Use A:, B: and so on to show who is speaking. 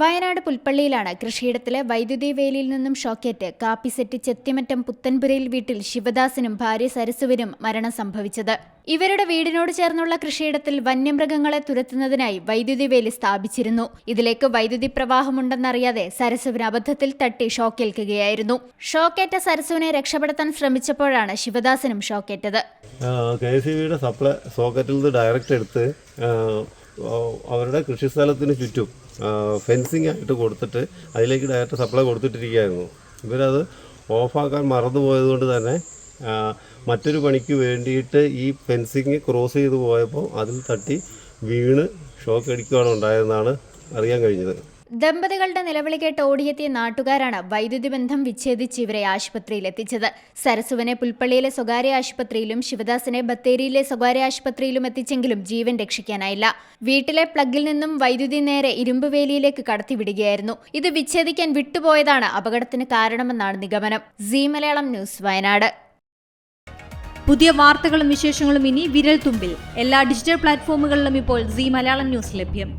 A: വയനാട് പുൽപ്പള്ളിയിലാണ് കൃഷിയിടത്തിലെ വൈദ്യുതി വേലിയിൽ നിന്നും ഷോക്കേറ്റ് കാപ്പിസെറ്റ് ചെത്തിമറ്റം പുത്തൻപുരയിൽ വീട്ടിൽ ശിവദാസിനും ഭാര്യ സരസുവിനും മരണം സംഭവിച്ചത്. ഇവരുടെ വീടിനോട് ചേർന്നുള്ള കൃഷിയിടത്തിൽ വന്യമൃഗങ്ങളെ തുരത്തുന്നതിനായി വൈദ്യുതി വേലി സ്ഥാപിച്ചിരുന്നു. ഇതിലേക്ക് വൈദ്യുതി പ്രവാഹമുണ്ടെന്നറിയാതെ സരസുവിന് അബദ്ധത്തിൽ തട്ടി ഷോക്കേൽക്കുകയായിരുന്നു. ഷോക്കേറ്റ സരസുവിനെ രക്ഷപ്പെടുത്താൻ ശ്രമിച്ചപ്പോഴാണ് ശിവദാസിനും ഷോക്കേറ്റത്.
B: സപ്ലൈ സോക്കറ്റിൽ നിന്ന് ഡയറക്റ്റ് എടുത്ത് അവരുടെ കൃഷിസ്ഥലത്തിന് ചുറ്റും ഫെൻസിങ് ആയിട്ട് കൊടുത്തിട്ട് അതിലേക്ക് ഡയറക്റ്റ് സപ്ലൈ കൊടുത്തിട്ടിരിക്കുകയായിരുന്നു. ഇവരത് ഓഫാക്കാൻ മറന്നുപോയത് കൊണ്ട് തന്നെ മറ്റൊരു പണിക്ക് വേണ്ടിയിട്ട് ഈ ഫെൻസിങ് ക്രോസ് ചെയ്ത് പോയപ്പോൾ അതിൽ തട്ടി വീണ് ഷോക്ക് അടിക്കുകയാണ് ഉണ്ടായതെന്നാണ് അറിയാൻ കഴിഞ്ഞത്.
A: ദമ്പതികളുടെ നിലവിളി കേട്ട് ഓടിയെത്തിയ നാട്ടുകാരാണ് വൈദ്യുതി ബന്ധം വിച്ഛേദിച്ച് ഇവരെ ആശുപത്രിയിൽ എത്തിച്ചത്. സരസുവിനെ പുൽപ്പള്ളിയിലെ സ്വകാര്യ ആശുപത്രിയിലും ശിവദാസിനെ ബത്തേരിയിലെ സ്വകാര്യ ആശുപത്രിയിലും എത്തിച്ചെങ്കിലും ജീവൻ രക്ഷിക്കാനായില്ല. വീട്ടിലെ പ്ലഗിൽ നിന്നും വൈദ്യുതി നേരെ ഇരുമ്പുവേലിയിലേക്ക് കടത്തിവിടുകയായിരുന്നു. ഇത് വിച്ഛേദിക്കാൻ വിട്ടുപോയതാണ് അപകടത്തിന് കാരണമെന്നാണ് നിഗമനം. C Malayalam news Wayanad.
C: പുതിയ വാർത്തകളും വിശേഷങ്ങളും ഇനി വിരൽ തുമ്പിൽ എല്ലാ ഡിജിറ്റൽ പ്ലാറ്റ്ഫോമുകളിലും ഇപ്പോൾ സി മലയാളം ന്യൂസ് ലഭ്യം.